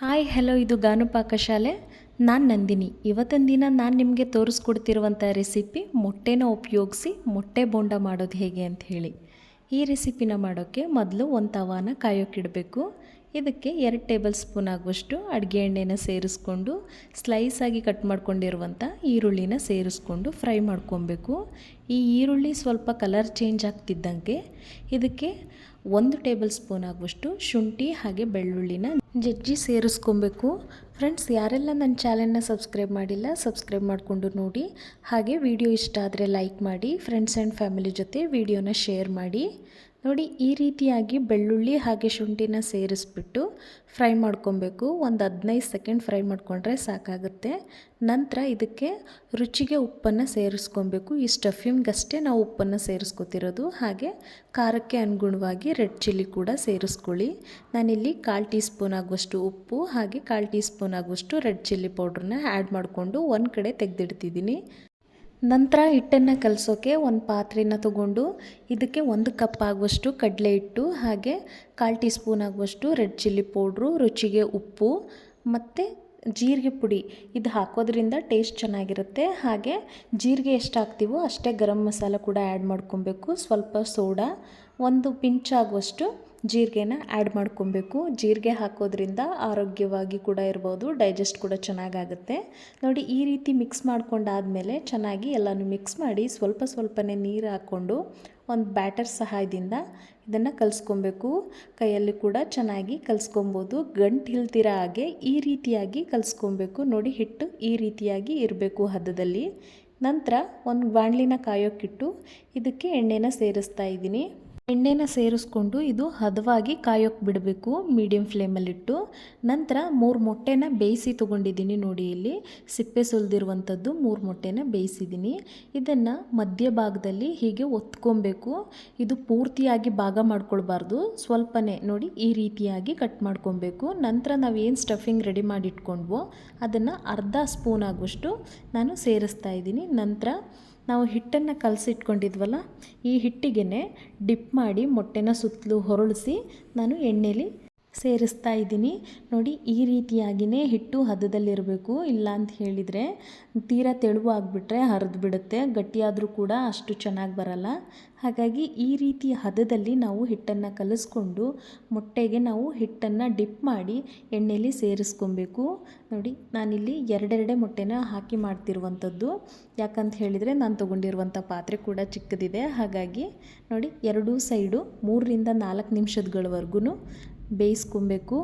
Hi, hello, ಇದು ಗಾನು ಪಾಕಶಾಲೆ. ನಾನು ನಂದಿನಿ. ಇವತ್ತಿನ ದಿನ ನಾನು ನಿಮಗೆ ತೋರಿಸ್ಕೊಡ್ತಿರುವಂಥ ರೆಸಿಪಿ ಮೊಟ್ಟೆನ ಉಪಯೋಗಿಸಿ ಮೊಟ್ಟೆ ಬೋಂಡ ಮಾಡೋದು ಹೇಗೆ ಅಂತ ಹೇಳಿ. ಈ ರೆಸಿಪಿನ ಮಾಡೋಕ್ಕೆ ಮೊದಲು ಒಂದು ತವಾನ ಕಾಯೋಕ್ಕಿಡಬೇಕು ಇದಕ್ಕೆ ಎರಡು ಟೇಬಲ್ ಸ್ಪೂನ್ ಆಗುವಷ್ಟು ಅಡುಗೆ ಎಣ್ಣೆನ ಸೇರಿಸ್ಕೊಂಡು ಸ್ಲೈಸಾಗಿ ಕಟ್ ಮಾಡ್ಕೊಂಡಿರುವಂಥ ಈರುಳ್ಳಿನ ಸೇರಿಸ್ಕೊಂಡು ಫ್ರೈ ಮಾಡ್ಕೊಬೇಕು. ಈ ಈರುಳ್ಳಿ ಸ್ವಲ್ಪ ಕಲರ್ ಚೇಂಜ್ ಆಗ್ತಿದ್ದಂಗೆ ಇದಕ್ಕೆ ಒಂದು ಟೇಬಲ್ ಸ್ಪೂನ್ ಆಗುವಷ್ಟು ಶುಂಠಿ ಹಾಗೆ ಬೆಳ್ಳುಳ್ಳಿನ ಜಜ್ಜಿ ಸೇರಿಸ್ಕೊಬೇಕು. ಫ್ರೆಂಡ್ಸ್ ಯಾರೆಲ್ಲ ನನ್ನ ಚಾನೆಲ್ನ ಸಬ್ಸ್ಕ್ರೈಬ್ ಮಾಡಿಲ್ಲ ಸಬ್ಸ್ಕ್ರೈಬ್ ಮಾಡಿಕೊಂಡು ನೋಡಿ. ಹಾಗೆ ವಿಡಿಯೋ ಇಷ್ಟ ಆದರೆ ಲೈಕ್ ಮಾಡಿ ಫ್ರೆಂಡ್ಸ್ ಆ್ಯಂಡ್ ಫ್ಯಾಮಿಲಿ ಜೊತೆ ವಿಡಿಯೋನ ಶೇರ್ ಮಾಡಿ. ನೋಡಿ, ಈ ರೀತಿಯಾಗಿ ಬೆಳ್ಳುಳ್ಳಿ ಹಾಗೆ ಶುಂಠಿನ ಸೇರಿಸ್ಬಿಟ್ಟು ಫ್ರೈ ಮಾಡ್ಕೊಬೇಕು. ಒಂದು ಹದಿನೈದು ಸೆಕೆಂಡ್ ಫ್ರೈ ಮಾಡಿಕೊಂಡ್ರೆ ಸಾಕಾಗುತ್ತೆ. ನಂತರ ಇದಕ್ಕೆ ರುಚಿಗೆ ಉಪ್ಪನ್ನು ಸೇರಿಸ್ಕೊಬೇಕು. ಈ ಸ್ಟಫಿಂಗಷ್ಟೇ ನಾವು ಉಪ್ಪನ್ನು ಸೇರಿಸ್ಕೊತಿರೋದು. ಹಾಗೆ ಖಾರಕ್ಕೆ ಅನುಗುಣವಾಗಿ ರೆಡ್ ಚಿಲ್ಲಿ ಕೂಡ ಸೇರಿಸ್ಕೊಳ್ಳಿ. ನಾನಿಲ್ಲಿ ಕಾಲು ಟೀ ಸ್ಪೂನ್ ಆಗುವಷ್ಟು ಉಪ್ಪು ಹಾಗೆ ಕಾಲು ಟೀ ಸ್ಪೂನ್ ಆಗುವಷ್ಟು ರೆಡ್ ಚಿಲ್ಲಿ ಪೌಡ್ರನ್ನ ಆ್ಯಡ್ ಮಾಡಿಕೊಂಡು ಒಂದು ಕಡೆ ತೆಗೆದಿಡ್ತಿದ್ದೀನಿ. ನಂತರ ಹಿಟ್ಟನ್ನು ಕಲಸೋಕೆ ಒಂದು ಪಾತ್ರೆನ ತಗೊಂಡು ಇದಕ್ಕೆ ಒಂದು ಕಪ್ ಆಗುವಷ್ಟು ಕಡಲೆ ಹಿಟ್ಟು, ಹಾಗೆ ಕಾಲು ಟೀ ಸ್ಪೂನ್ ಆಗುವಷ್ಟು ರೆಡ್ ಚಿಲ್ಲಿ ಪೌಡ್ರು, ರುಚಿಗೆ ಉಪ್ಪು ಮತ್ತು ಜೀರಿಗೆ ಪುಡಿ. ಇದು ಹಾಕೋದ್ರಿಂದ ಟೇಸ್ಟ್ ಚೆನ್ನಾಗಿರುತ್ತೆ. ಹಾಗೆ ಜೀರಿಗೆ ಎಷ್ಟು ಹಾಕ್ತೀವೋ ಅಷ್ಟೇ ಗರಂ ಮಸಾಲ ಕೂಡ ಆ್ಯಡ್ ಮಾಡ್ಕೊಬೇಕು. ಸ್ವಲ್ಪ ಸೋಡಾ, ಒಂದು ಪಿಂಚ್ ಆಗುವಷ್ಟು ಜೀರಿಗೆನ ಆ್ಯಡ್ ಮಾಡ್ಕೊಬೇಕು. ಜೀರಿಗೆ ಹಾಕೋದ್ರಿಂದ ಆರೋಗ್ಯವಾಗಿ ಕೂಡ ಇರ್ಬೋದು ಡೈಜೆಸ್ಟ್ ಕೂಡ ಚೆನ್ನಾಗಾಗುತ್ತೆ. ನೋಡಿ, ಈ ರೀತಿ ಮಿಕ್ಸ್ ಮಾಡ್ಕೊಂಡಾದಮೇಲೆ ಚೆನ್ನಾಗಿ ಎಲ್ಲನೂ ಮಿಕ್ಸ್ ಮಾಡಿ ಸ್ವಲ್ಪ ಸ್ವಲ್ಪನೇ ನೀರು ಹಾಕ್ಕೊಂಡು ಒಂದು ಬ್ಯಾಟರ್ ಸಹಾಯದಿಂದ ಇದನ್ನು ಕಲಿಸ್ಕೊಬೇಕು. ಕೈಯಲ್ಲಿ ಕೂಡ ಚೆನ್ನಾಗಿ ಕಲಿಸ್ಕೊಬೋದು. ಗಂಟು ಹಿಲ್ತಿರೋ ಹಾಗೆ ಈ ರೀತಿಯಾಗಿ ಕಲಿಸ್ಕೊಬೇಕು. ನೋಡಿ, ಹಿಟ್ಟು ಈ ರೀತಿಯಾಗಿ ಇರಬೇಕು ಹದದಲ್ಲಿ. ನಂತರ ಒಂದು ಬಾಣಲಿನ ಕಾಯೋಕ್ಕಿಟ್ಟು ಇದಕ್ಕೆ ಎಣ್ಣೆನ ಸೇರಿಸ್ತಾ ಇದ್ದೀನಿ. ಎಣ್ಣೆನ ಸೇರಿಸ್ಕೊಂಡು ಇದು ಹದವಾಗಿ ಕಾಯೋಕ್ಕೆ ಬಿಡಬೇಕು ಮೀಡಿಯಂ ಫ್ಲೇಮಲ್ಲಿಟ್ಟು ನಂತರ ಮೂರು ಮೊಟ್ಟೆನ ಬೇಯಿಸಿ ತೊಗೊಂಡಿದ್ದೀನಿ ನೋಡಿ ಇಲ್ಲಿ. ಸಿಪ್ಪೆ ಸುಲಿದಿರುವಂಥದ್ದು ಮೂರು ಮೊಟ್ಟೆನ ಬೇಯಿಸಿದ್ದೀನಿ. ಇದನ್ನು ಮಧ್ಯ ಭಾಗದಲ್ಲಿ ಹೀಗೆ ಒತ್ಕೊಬೇಕು. ಇದು ಪೂರ್ತಿಯಾಗಿ ಭಾಗ ಮಾಡ್ಕೊಳ್ಬಾರ್ದು. ಸ್ವಲ್ಪನೇ ನೋಡಿ ಈ ರೀತಿಯಾಗಿ ಕಟ್ ಮಾಡ್ಕೊಬೇಕು. ನಂತರ ನಾವು ಏನು ಸ್ಟಫಿಂಗ್ ರೆಡಿ ಮಾಡಿ ಇಟ್ಕೊಂಡ್ವೋ ಅದನ್ನು ಅರ್ಧ ಸ್ಪೂನ್ ಆಗುವಷ್ಟು ನಾನು ಸೇರಿಸ್ತಾ ಇದ್ದೀನಿ. ನಂತರ ನಾವು ಹಿಟ್ಟನ್ನು ಕಲಸಿಟ್ಕೊಂಡಿದ್ವಲ್ಲ ಈ ಹಿಟ್ಟಿಗೆ ಡಿಪ್ ಮಾಡಿ ಮೊಟ್ಟೆನ ಸುತ್ತಲೂ ಹೊರಳಿಸಿ ನಾನು ಎಣ್ಣೆಲಿ ಸೇರಿಸ್ತಾ ಇದ್ದೀನಿ. ನೋಡಿ, ಈ ರೀತಿಯಾಗಿಯೇ ಹಿಟ್ಟು ಹದದಲ್ಲಿರಬೇಕು. ಇಲ್ಲ ಅಂತ ಹೇಳಿದರೆ ತೀರಾ ತೆಳುವು ಆಗಿಬಿಟ್ರೆ ಹರಿದು ಬಿಡುತ್ತೆ ಗಟ್ಟಿಯಾದರೂ ಕೂಡ ಅಷ್ಟು ಚೆನ್ನಾಗಿ ಬರಲ್ಲ. ಹಾಗಾಗಿ ಈ ರೀತಿಯ ಹದದಲ್ಲಿ ನಾವು ಹಿಟ್ಟನ್ನು ಕಲಿಸ್ಕೊಂಡು ಮೊಟ್ಟೆಗೆ ನಾವು ಹಿಟ್ಟನ್ನು ಡಿಪ್ ಮಾಡಿ ಎಣ್ಣೆಯಲ್ಲಿ ಸೇರಿಸ್ಕೊಬೇಕು. ನೋಡಿ, ನಾನಿಲ್ಲಿ ಎರಡೆರಡೆ ಮೊಟ್ಟೆನ ಹಾಕಿ ಮಾಡ್ತಿರುವಂಥದ್ದು. ಯಾಕಂತ ಹೇಳಿದರೆ ನಾನು ತೊಗೊಂಡಿರುವಂಥ ಪಾತ್ರೆ ಕೂಡ ಚಿಕ್ಕದಿದೆ. ಹಾಗಾಗಿ ನೋಡಿ, ಎರಡೂ ಸೈಡು ಮೂರರಿಂದ ನಾಲ್ಕು ನಿಮಿಷದಗಳವರೆಗೂ ಬೇಯಿಸ್ಕೊಬೇಕು.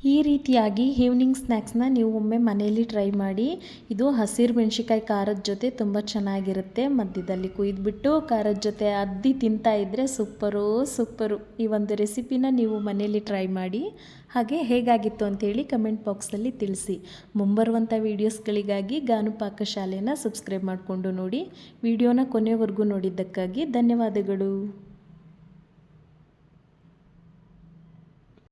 ಈ ರೀತಿಯಾಗಿ ಈವ್ನಿಂಗ್ ಸ್ನ್ಯಾಕ್ಸ್ನ ನೀವು ಒಮ್ಮೆ ಮನೆಯಲ್ಲಿ ಟ್ರೈ ಮಾಡಿ. ಇದು ಹಸಿರು ಮೆಣಸಿಕಾಯಿ ಖಾರದ ಜೊತೆ ತುಂಬ ಚೆನ್ನಾಗಿರುತ್ತೆ. ಮಧ್ಯದಲ್ಲಿ ಕುಯ್ದುಬಿಟ್ಟು ಖಾರದ ಜೊತೆ ಅದ್ದಿ ತಿಂತಾ ಇದ್ದರೆ ಸೂಪರು ಸೂಪರು. ಈ ಒಂದು ರೆಸಿಪಿನ ನೀವು ಮನೆಯಲ್ಲಿ ಟ್ರೈ ಮಾಡಿ. ಹಾಗೆ ಹೇಗಾಗಿತ್ತು ಅಂಥೇಳಿ ಕಮೆಂಟ್ ಬಾಕ್ಸಲ್ಲಿ ತಿಳಿಸಿ. ಮುಂಬರುವಂಥ ವೀಡಿಯೋಸ್ಗಳಿಗಾಗಿ ಗಾನು ಪಾಕಶಾಲೆನ ಸಬ್ಸ್ಕ್ರೈಬ್ ಮಾಡಿಕೊಂಡು ನೋಡಿ. ವಿಡಿಯೋನ ಕೊನೆವರೆಗೂ ನೋಡಿದ್ದಕ್ಕಾಗಿ ಧನ್ಯವಾದಗಳು.